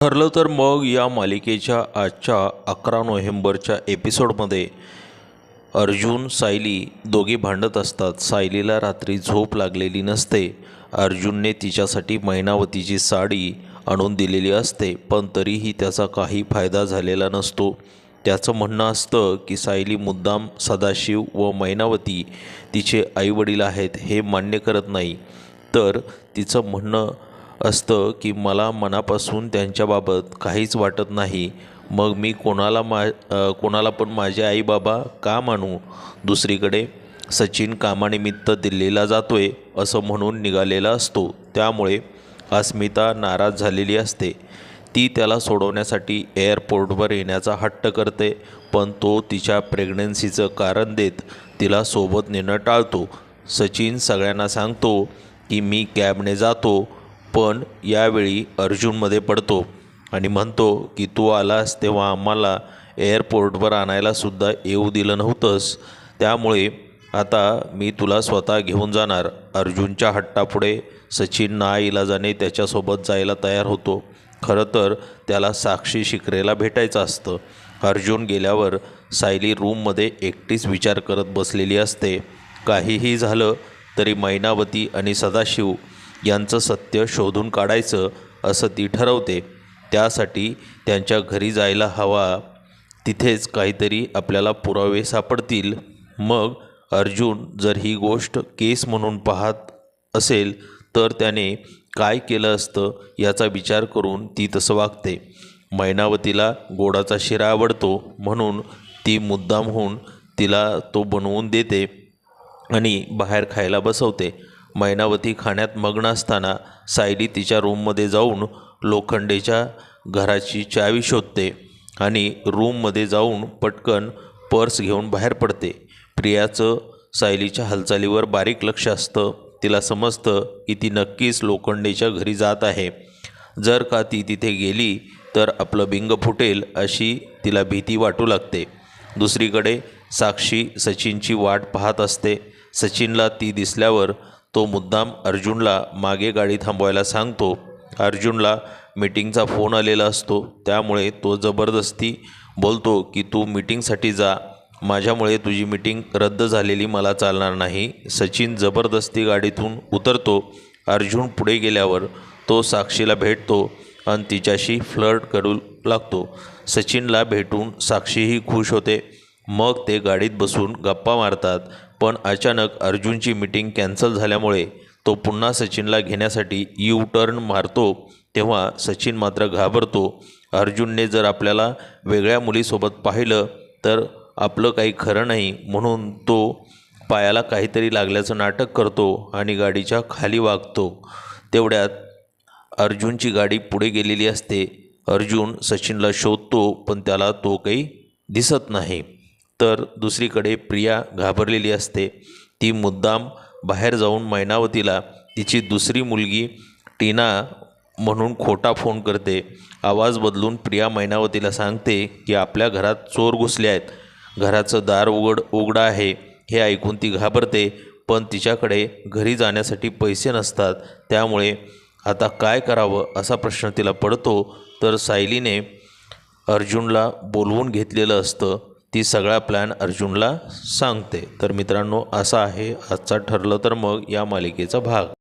ठरलं तर मग या मालिकेच्या आजच्या अकरा नोव्हेंबरच्या एपिसोडमध्ये अर्जुन सायली दोघे भांडत असतात. सायलीला रात्री झोप लागलेली नसते. अर्जुनने तिच्यासाठी महिनावतीची साडी आणून दिलेली असते पण तरीही त्याचा काही फायदा झालेला नसतो. त्याचं म्हणणं असतं की सायली मुद्दाम सदाशिव व मैनावती तिचे आईवडील आहेत हे मान्य करत नाही. तर तिचं म्हणणं असतं की मला मनापासून त्यांच्याबाबत काहीच वाटत नाही. मग मी कोणाला मा कोणाला पण माझे आई बाबा का मानू? दुसरीकडे सचिन कामानिमित्त दिल्लीला जातोय असं म्हणून निघालेला असतो. त्यामुळे अस्मिता नाराज झालेली असते. ती त्याला सोडवण्यासाठी एअरपोर्टवर येण्याचा हट्ट करते पण तो तिच्या प्रेग्नन्सीचं कारण देत तिला सोबत नेणं टाळतो. सचिन सगळ्यांना सांगतो की मी कॅबने जातो पण यावेळी अर्जुनमध्ये पडतो आणि म्हणतो की तू आलास तेव्हा आम्हाला एअरपोर्टवर आणायलासुद्धा येऊ दिलं नव्हतंस. त्यामुळे आता मी तुला स्वतः घेऊन जाणार. अर्जुनच्या हट्टापुढे सचिन नाईलाजाने त्याच्यासोबत जायला तयार होतो. खरं तर त्याला साक्षी शिकरेला भेटायचं असतं. अर्जुन गेल्यावर सायली रूममध्ये एकटीच विचार करत बसलेली असते. काहीही झालं तरी मैनावती आणि सदाशिव यांचं सत्य शोधून काढायचं असं ती ठरवते. त्यासाठी त्यांच्या घरी जायला हवा. तिथेच काहीतरी आपल्याला पुरावे सापडतील. मग अर्जुन जर ही गोष्ट केस म्हणून पाहत असेल तर त्याने काय केलं असतं याचा विचार करून ती तसं वागते. मैनावतीला गोडाचा शिरा आवडतो म्हणून ती मुद्दामहून तिला तो बनवून देते आणि बाहेर खायला बसवते. मैनावती खाण्यात मग्न असताना सायली तिच्या रूममध्ये जाऊन लोखंडेच्या घराची चावी शोधते आणि रूममध्ये जाऊन पटकन पर्स घेऊन बाहेर पडते. प्रियाचं सायलीच्या हालचालीवर बारीक लक्ष असतं. तिला समजतं की ती नक्कीच लोखंडेच्या घरी जात आहे. जर का ती तिथे गेली तर आपलं बिंग फुटेल अशी तिला भीती वाटू लागते. दुसरीकडे साक्षी सचिनची वाट पाहत असते. सचिनला ती दिसल्यावर तो मुद्दाम अर्जुनला मागे गाडी थांबवायला सांगतो. अर्जुनला मीटिंगचा फोन आलेला असतो. त्यामुळे तो जबरदस्ती बोलतो की तू मीटिंगसाठी जा. माझ्यामुळे तुझी मीटिंग रद्द झालेली मला चालणार नाही. सचिन जबरदस्ती गाडीतून उतरतो. अर्जुन पुढे गेल्यावर तो साक्षीला भेटतो आणि तिच्याशी फ्लर्ट करू लागतो. सचिनला भेटून साक्षीही खुश होते. मग ते गाडीत बसून गप्पा मारतात पण अचानक अर्जुनची मीटिंग कॅन्सल झाल्यामुळे तो पुन्हा सचिनला घेण्यासाठी यू टर्न मारतो. तेव्हा सचिन मात्र घाबरतो. अर्जुनने जर आपल्याला वेगळ्या मुलीसोबत पाहिलं तर आपलं काही खरं नाही म्हणून तो पायाला काहीतरी लागल्याचं नाटक करतो आणि गाडीच्या खाली वागतो. तेवढ्यात अर्जुनची गाडी पुढे गेलेली असते. अर्जुन सचिनला शोधतो पण त्याला तो काही दिसत नाही. तर दुसरीकडे प्रिया घाबरलेली असते. ती मुद्दाम बाहेर जाऊन मैनावतीला तिची दुसरी मुलगी टीना म्हणून खोटा फोन करते. आवाज बदलून प्रिया मैनावतीला सांगते की आपल्या घरात चोर घुसले आहेत. घराचं दार उघड उघडं आहे. हे ऐकून ती घाबरते पण तिच्याकडे घरी जाण्यासाठी पैसे नसतात. त्यामुळे आता काय करावं असा प्रश्न तिला पडतो. तर सायलीने अर्जुनला बोलवून घेतलेलं असतं. ती सगळा प्लॅन अर्जुनला सांगते. तर मित्रांनो असा आहे. आजचा ठरलं तर मग या मालिकेचा भाग.